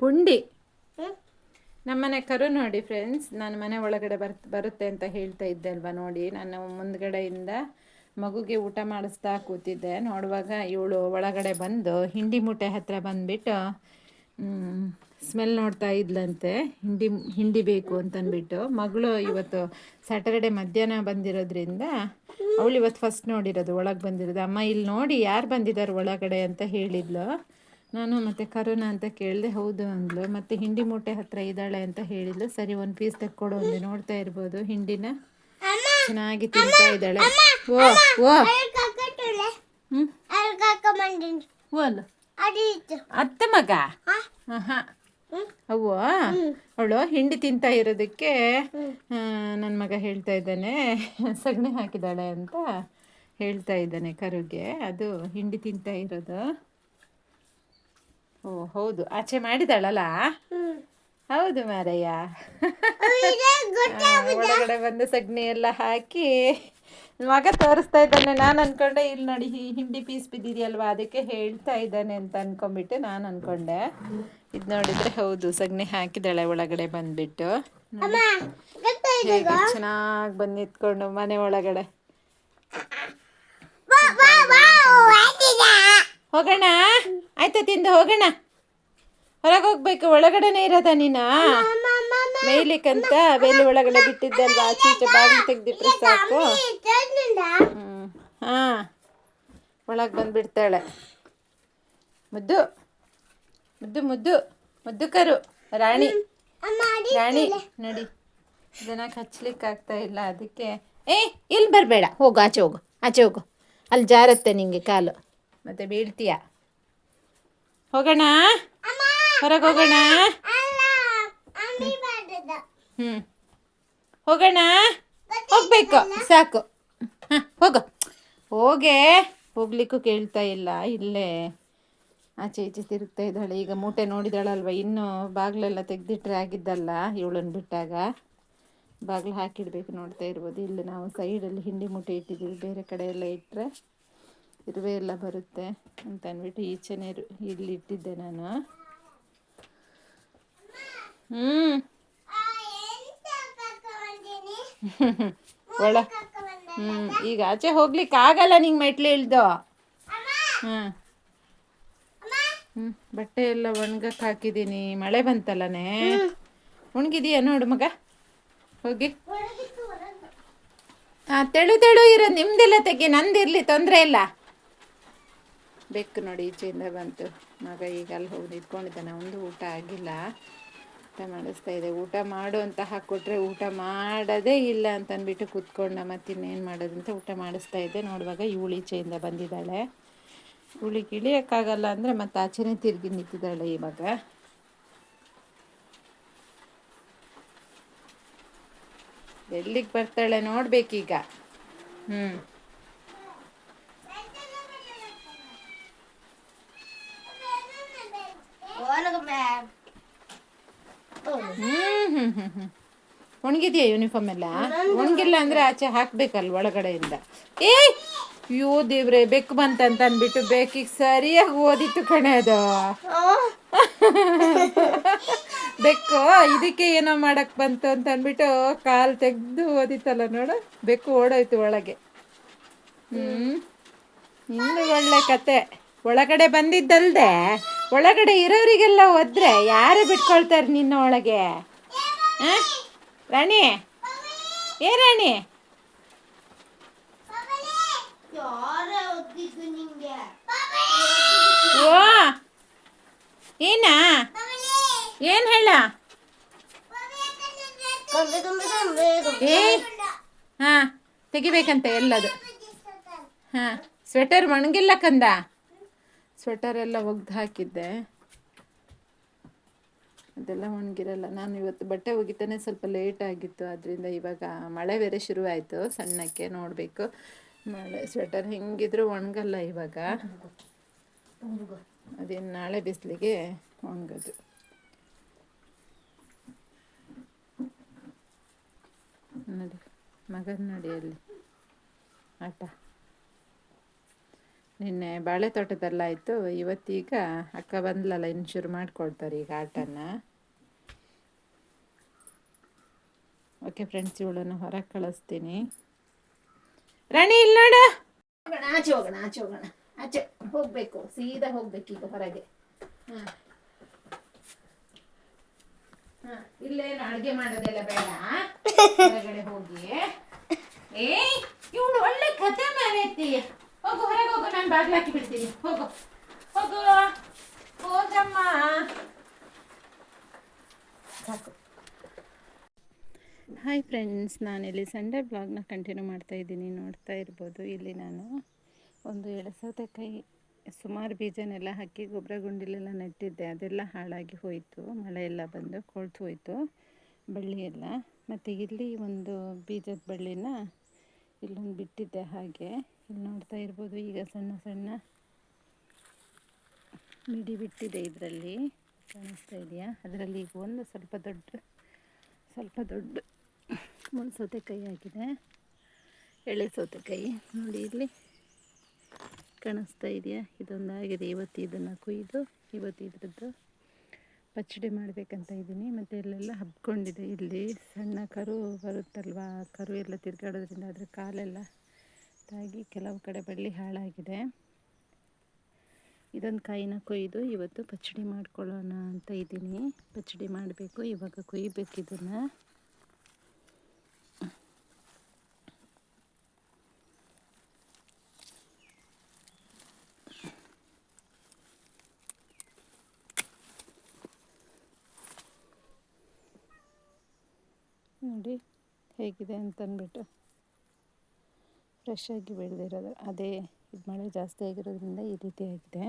ಪುಂಡಿ. ನಮ್ಮ ನಮ್ಮನೆ ಕರು ನೋಡಿ ಫ್ರೆಂಡ್ಸ್ ನಾನು ಮನೆ ಒಳಗಡೆ ಬರ್ ಬರುತ್ತೆ ಅಂತ ಹೇಳ್ತಾ ಇದ್ದೆ ಅಲ್ವಾ ನೋಡಿ. ನಾನು ಮುಂದ್ಗಡೆಯಿಂದ ಮಗುಗೆ ಊಟ ಮಾಡಿಸ್ತಾ ಕೂತಿದ್ದೆ. ನೋಡುವಾಗ ಇವಳು ಒಳಗಡೆ ಬಂದು ಹಿಂಡಿ ಮೂಟೆ ಹತ್ರ ಬಂದುಬಿಟ್ಟು ಸ್ಮೆಲ್ ನೋಡ್ತಾ ಇದ್ಲಂತೆ. ಹಿಂಡಿ ಹಿಂಡಿ ಬೇಕು ಅಂತಂದ್ಬಿಟ್ಟು. ಮಗಳು ಇವತ್ತು ಸ್ಯಾಟರ್ಡೆ ಮಧ್ಯಾಹ್ನ ಬಂದಿರೋದ್ರಿಂದ ಅವಳು ಇವತ್ತು ಫಸ್ಟ್ ನೋಡಿರೋದು ಒಳಗೆ ಬಂದಿರೋದು. ಅಮ್ಮ ಇಲ್ಲಿ ನೋಡಿ ಯಾರು ಬಂದಿದ್ದಾರೆ ಒಳಗಡೆ ಅಂತ ಹೇಳಿದ್ಲು. ನಾನು ಮತ್ತೆ ಕರೋನಾ ಅಂತ ಕೇಳಿದೆ ಹೌದು ಅಂದ್ಲು. ಮತ್ತೆ ಹಿಂಡಿ ಮೂಟೆ ಹತ್ರ ಇದ್ದಾಳೆ ಅಂತ ಹೇಳಿದ್ಲು. ಸರಿ ಒಂದು ಪೀಸ್ ತೆಕ್ಕೊಡು ಅಂದೆ. ನೋಡ್ತಾ ಇರ್ಬೋದು ಹಿಂಡಿನ. ಚೆನ್ನಾಗಿ ತಿಂತಾ ಇದ್ದಾಳೆ. ಓ ಓ. ಹ್ಞೂ ಅಲ್ಲಿ. ಅತ್ತೆ ಮಗ? ಹಾ. ಅವ್ವ? ಅವಳು ಹಿಂಡಿ ತಿಂತಾ ಇರೋದಕ್ಕೆ ನನ್ನ ಮಗ ಹೇಳ್ತಾ ಇದ್ದಾನೆ. ಸಗಣಿ ಹಾಕಿದಾಳೆ ಅಂತ ಹೇಳ್ತಾ ಇದ್ದಾನೆ ಕರುಗೆ. ಅದು ಹಿಂಡಿ ತಿಂತಾ ಇರೋದು. ಓ ಹೌದು. ಆಚೆ ಮಾಡಿದಾಳಲ್ಲ ಹೌದು ಮಾರಯ್ಯ. ಒಳಗಡೆ ಬಂದು ಸಗಣಿ ಎಲ್ಲ ಹಾಕಿ ಮಗ ತೋರಿಸ್ತಾ ಇದ್ದಾನೆ. ನಾನು ಅನ್ಕೊಂಡೆ ಇಲ್ಲಿ ನೋಡಿ ಹಿಂಡಿ ಪೀಸ್ ಬಿದ್ದಿದೆಯಲ್ವಾ? ಅದಕ್ಕೆ ಹೇಳ್ತಾ ಇದ್ದಾನೆ ಅಂತ ಅನ್ಕೊಂಡ್ಬಿಟ್ಟು ನಾನು ಅನ್ಕೊಂಡೆ. ಇದು ನೋಡಿದ್ರೆ ಹೌದು ಸಗಣಿ ಹಾಕಿದಾಳೆ ಒಳಗಡೆ ಬಂದ್ಬಿಟ್ಟು. ಚೆನ್ನಾಗಿ ಬಂದು ನಿಂತ್ಕೊಂಡು ಮನೆ ಒಳಗಡೆ. ಹೋಗೋಣ ಆಯ್ತಾ ತಿಂದು ಹೋಗೋಣ ಹೊರಗೆ ಹೋಗ್ಬೇಕು, ಒಳಗಡೆನೇ ಇರೋದ ನೀನ? ಮೇಯ್ಲಿಕ್ಕಂತ ಬೇಲಿ ಒಳಗಡೆ ಬಿಟ್ಟಿದ್ದಲ್ವಾ? ಆಚೆ ಈಚೆ ಬಾಗಿಲು ತೆಗ್ದಿಟ್ರೆ ಸಾಕು. ಹಾಂ. ಒಳಗೆ ಬಂದ್ಬಿಡ್ತಾಳೆ. ಮುದ್ದು. ಮುದ್ದು ಮುದ್ದು. ಮುದ್ದು ಕರು. ರಾಣಿ. ರಾಣಿ, ನೋಡಿ. ಇದನ್ನ ಹಚ್ಲಿಕ್ಕೆ ಆಗ್ತಾ ಇಲ್ಲ, ಅದಕ್ಕೆ. ಏ, ಇಲ್ಲಿ ಬರಬೇಡ. ಹೋಗು, ಆಚೆ ಹೋಗು. ಆಚೆ ಹೋಗು. ಅಲ್ಲಿ ಜಾರತ್ತೆ ನಿಂಗೆ ಕಾಲು. ಮತ್ತೆ ಬೀಳ್ತೀಯ? ಹೋಗೋಣ? ಅಮ್ಮ! ಹೊರಗೆ ಹೋಗೋಣ? ಅಲ್ಲ ಅಮ್ಮಿ ಬಾಡದ ಹ್ಞೂ ಹೋಗೋಣ? ಹೋಗ್ಬೇಕು. ಸಾಕು. ಹಾಂ ಹೋಗು. ಹೋಗೆ. ಹೋಗ್ಲಿಕ್ಕೂ ಕೇಳ್ತಾ ಇಲ್ಲ. ಇಲ್ಲೇ ಆಚೆ ಈಚೆ ತಿರುಗ್ತಾ ಇದ್ದಾಳೆ. ಈಗ ಮೂಟೆ ನೋಡಿದಾಳಲ್ವ? ಇನ್ನೂ ಬಾಗಿಲೆಲ್ಲ ತೆಗ್ದಿಟ್ರೆ ಆಗಿದ್ದಲ್ಲ ಇವಳನ್ನು ಬಿಟ್ಟಾಗ. ಬಾಗಿಲು ಹಾಕಿಡ್ಬೇಕು ನೋಡ್ತಾ ಇರ್ಬೋದು. ಇಲ್ಲಿ ನಾವು ಸೈಡಲ್ಲಿ ಹಿಂಡಿ ಮೂಟೆ ಇಟ್ಟಿದ್ದೀವಿ. ಬೇರೆ ಕಡೆ ಎಲ್ಲ ಇಟ್ಟರೆ ಇರುವೆ ಎಲ್ಲ ಬರುತ್ತೆ ಅಂತ ಅಂದ್ಬಿಟ್ಟು ಈಚೆನೇ ಇಲ್ಲಿ ಇಟ್ಟಿದ್ದೆ ನಾನು. ಹ್ಞೂ ಒಳ ಹ್ಮ್ ಹ್ಞೂ ಈಗ ಆಚೆ ಹೋಗ್ಲಿಕ್ಕೆ ಆಗಲ್ಲ ನಿಂಗೆ ಮೆಟ್ಲು ಇಳ್ದು. ಅಮ್ಮ ಹ್ಞೂ ಬಟ್ಟೆ ಎಲ್ಲ ಒಣಗಕ್ಕೆ ಹಾಕಿದ್ದೀನಿ ಮಳೆ ಬಂತಲ್ಲನೇ? ಒಣಗಿದೀಯ ನೋಡು ಮಗ? ಹೋಗಿ. ಹಾ ಹಾಂ ತೆಳು ತೆಳು ಇರೋದು ನಿಮ್ದೆಲ್ಲ ತೆಗಿ ನಂದಿರಲಿ ತೊಂದರೆ ಇಲ್ಲ. ಬೆಕ್ಕು ನೋಡಿ, ಈಚೆಯಿಂದ ಬಂತು. ಮಗ ಈಗ ಅಲ್ಲಿ ಹೋಗಿ ನಿಂತ್ಕೊಂಡಿದ್ದಾನೆ. ಒಂದು ಊಟ ಆಗಿಲ್ಲ. ಊಟ ಮಾಡಿಸ್ತಾ ಇದೆ. ಊಟ ಮಾಡು ಅಂತ ಹಾಕ್ಕೊಟ್ರೆ ಊಟ ಮಾಡೋದೇ ಇಲ್ಲ ಅಂತ ಅಂದ್ಬಿಟ್ಟು ಕೂತ್ಕೊಂಡ, ಮತ್ತೆ ಇನ್ನೇನು ಮಾಡೋದು ಅಂತ ಊಟ ಮಾಡಿಸ್ತಾ ಇದ್ದೆ. ನೋಡುವಾಗ ಇವಳು ಈಚೆಯಿಂದ ಬಂದಿದ್ದಾಳೆ. ಇವಳಿಗೆ ಇಳಿಯೋಕ್ಕಾಗಲ್ಲ ಅಂದರೆ ಮತ್ತೆ ಆಚೆನೇ ತಿರುಗಿ ನಿಂತಿದ್ದಾಳೆ ಇವಾಗ ಎಲ್ಲಿಗೆ ಬರ್ತಾಳೆ ನೋಡ್ಬೇಕೀಗ. ಹ್ಞೂ ಹ್ಮ್ ಒಣಗಿದೆಯಾ ಯೂನಿಫಾರ್ಮ್ ಎಲ್ಲ? ಒಣಗಿಲ್ಲ ಅಂದ್ರೆ ಆಚೆ ಹಾಕ್ಬೇಕಲ್ ಒಳಗಡೆಯಿಂದ? ಏ ಅಯ್ಯೋ ದೇವ್ರೆ ಬೆಕ್ಕು ಬಂತಂತ ಅಂದ್ಬಿಟ್ಟು ಬೆಕ್ಕಿಗೆ ಸರಿಯಾಗಿ ಓದಿತ್ತು ಕಣೆ ಅದು. ಬೆಕ್ಕು ಇದಕ್ಕೆ ಏನೋ ಮಾಡಕ್ ಬಂತು ಅಂತ ಅಂದ್ಬಿಟ್ಟು ಕಾಲು ತೆಗೆದು ಓದಿತ್ತಲ್ಲ ನೋಡು ಬೆಕ್ಕು ಓಡೋಯ್ತು ಒಳಗೆ. ಹ್ಮ್. ಇನ್ನು ಒಳ್ಳೆ ಕತೆ. ಒಳಗಡೆ ಬಂದಿದ್ದಲ್ದೆ? ಒಳಗಡೆ ಇರೋರಿಗೆಲ್ಲ ಹೋದ್ರೆ ಯಾರು ಬಿಟ್ಕೊಳ್ತಾರೆ ನಿನ್ನ ಒಳಗೆ? ಹಾಂ? ರಾಣಿ? ಏ ರಾಣಿ? ಓ ಏನಾ? ಏನ್ ಹೇಳ? ಏ ಹಾ ತೆಗಿಬೇಕಂತೆ ಎಲ್ಲದು. ಹಾ ಸ್ವೆಟರ್ ಒಣಗಿಲ್ಲ ಕಂದ? ಸ್ವೆಟರ್ ಎಲ್ಲ ಒಗ್ದು ಹಾಕಿದ್ದೆ. ಅದೆಲ್ಲ ಒಣಗಿರಲ್ಲ. ನಾನು ಇವತ್ತು ಬಟ್ಟೆ ಒಗಿತಾನೆ, ಸ್ವಲ್ಪ ಲೇಟ್ ಆಗಿತ್ತು. ಅದರಿಂದ ಇವಾಗ ಮಳೆ ಬೇರೆ ಶುರುವಾಯಿತು. ಸಣ್ಣಕ್ಕೆ ನೋಡಬೇಕು. ಮಳೆ ಸ್ವೆಟರ್ ಹೆಂಗಿದ್ರು ಒಣಗಲ್ಲ ಇವಾಗ. ಅದೇನು ನಾಳೆ ಬಿಸಿಲಿಗೆ ಒಣಗೋದು. ನೋಡಿ, ಮಗನ ನೋಡಿ ಅಲ್ಲಿ. ಆಟ. ನಿನ್ನೆ ಬಾಳೆ ತೋಟದಲ್ಲಾಯಿತು ಇವತ್ತೀಗ ಅಕ್ಕ ಬಂದ್ಲಲ್ಲ, ಇನ್ನು ಶುರು ಮಾಡ್ಕೊಳ್ತಾರೆ ಈಗ ಆಟನ. ಓಕೆ ಫ್ರೆಂಡ್ಸ್ ಇವಳನ್ನು ಹೊರಗೆ ಕಳಿಸ್ತೀನಿ. ರಾಣಿ ಇಲ್ಲ ನೋಡು. ಹೋಗೋಣ, ಆಚೆ ಹೋಗೋಣ ಆಚೆ ಹೋಗೋಣ. ಆಚೆ ಹೋಗ್ಬೇಕು, ಸೀದಾ ಹೋಗ್ಬೇಕು ಈಗ ಹೊರಗೆ. ಹಾಂ. ಹಾಂ ಇಲ್ಲೇನು ಅಡುಗೆ ಮಾಡೋದೆಲ್ಲ ಬೇಡ. ಹೊರಗಡೆ ಹೋಗಿ. ಏಯ್, ಇವಳು ಒಳ್ಳೆ ಕತೆ ಮಾರೈತಿ. ನಾನು ಹಾಕಿ ಬಿಡ್ತೀನಿ. ಹೋಗು. ಹೋಗು. ಹೋಗಮ್ಮ. ಹಾಯ್ ಫ್ರೆಂಡ್ಸ್ ನಾನಿಲ್ಲಿ ಸಂಡೇ ಬ್ಲಾಗ್ನ ಕಂಟಿನ್ಯೂ ಮಾಡ್ತಾ ಇದ್ದೀನಿ. ನೋಡ್ತಾ ಇರ್ಬೋದು. ಇಲ್ಲಿ ನಾನು ಒಂದು ಎಳೆ ಸೌತೆಕಾಯಿ ಸುಮಾರು ಬೀಜನೆಲ್ಲ ಹಾಕಿ ಗೊಬ್ಬರ ಗುಂಡಿಲೆಲ್ಲ ನೆಟ್ಟಿದ್ದೆ. ಅದೆಲ್ಲ ಹಾಳಾಗಿ ಹೋಯಿತು. ಮಳೆ ಎಲ್ಲ ಬಂದು ಕೊಳ್ತು ಹೋಯಿತು. ಬಳ್ಳಿಯೆಲ್ಲ ಮತ್ತು ಇಲ್ಲಿ ಒಂದು ಬೀಜದ ಬಳ್ಳಿನ ಇಲ್ಲೊಂದು ಬಿಟ್ಟಿದ್ದೆ ಹಾಗೆ. ಇಲ್ಲಿ ನೋಡ್ತಾ ಇರ್ಬೋದು ಈಗ ಸಣ್ಣ ಸಣ್ಣ ಮಿಡಿ ಬಿಟ್ಟಿದೆ ಇದರಲ್ಲಿ. ಕಾಣಿಸ್ತಾ ಇದೆಯಾ? ಅದರಲ್ಲಿ ಈಗ ಒಂದು ಸ್ವಲ್ಪ ದೊಡ್ಡ ಸ್ವಲ್ಪ ದೊಡ್ಡ ಮುಳ್ಳು ಸೌತೆಕಾಯಿ ಆಗಿದೆ. ಎಳೆ ಸೌತೆಕಾಯಿ ನೋಡಿ ಇಲ್ಲಿ ಕಾಣಿಸ್ತಾ ಇದೆಯಾ? ಇದೊಂದು ಆಗಿದೆ ಇವತ್ತು ಇದನ್ನು ಕುಯ್ದು, ಇವತ್ತು ಇದ್ರದ್ದು ಪಚ್ಚಡಿ ಮಾಡಬೇಕಂತ ಇದ್ದೀನಿ. ಮತ್ತು ಇಲ್ಲೆಲ್ಲ ಹಬ್ಕೊಂಡಿದೆ. ಇಲ್ಲಿ ಸಣ್ಣ ಕರು ಬರುತ್ತಲ್ವ? ಕರು ಎಲ್ಲ ತಿರ್ಗಾಡೋದ್ರಿಂದ ಅದರ ಕಾಲೆಲ್ಲ ತಾಗಿ ಕೆಲವು ಕಡೆ ಬಳ್ಳಿ ಹಾಳಾಗಿದೆ. ಇದೊಂದು ಕಾಯಿನ ಕೊಯ್ದು ಇವತ್ತು ಪಚ್ಚಡಿ ಮಾಡ್ಕೊಳ್ಳೋಣ ಅಂತ ಇದ್ದೀನಿ. ಪಚ್ಚಡಿ ಮಾಡಬೇಕು. ಇವಾಗ ಕೊಯ್ಬೇಕು ಇದನ್ನು. ನೋಡಿ ಹೇಗಿದೆ ಅಂತಂದ್ಬಿಟ್ಟು ಫ್ರೆಶ್ ಆಗಿ ಬೆಳೆದಿರೋದು. ಅದೇ ಇದು ಮಳೆ ಜಾಸ್ತಿ ಆಗಿರೋದ್ರಿಂದ ಈ ರೀತಿ ಆಗಿದೆ.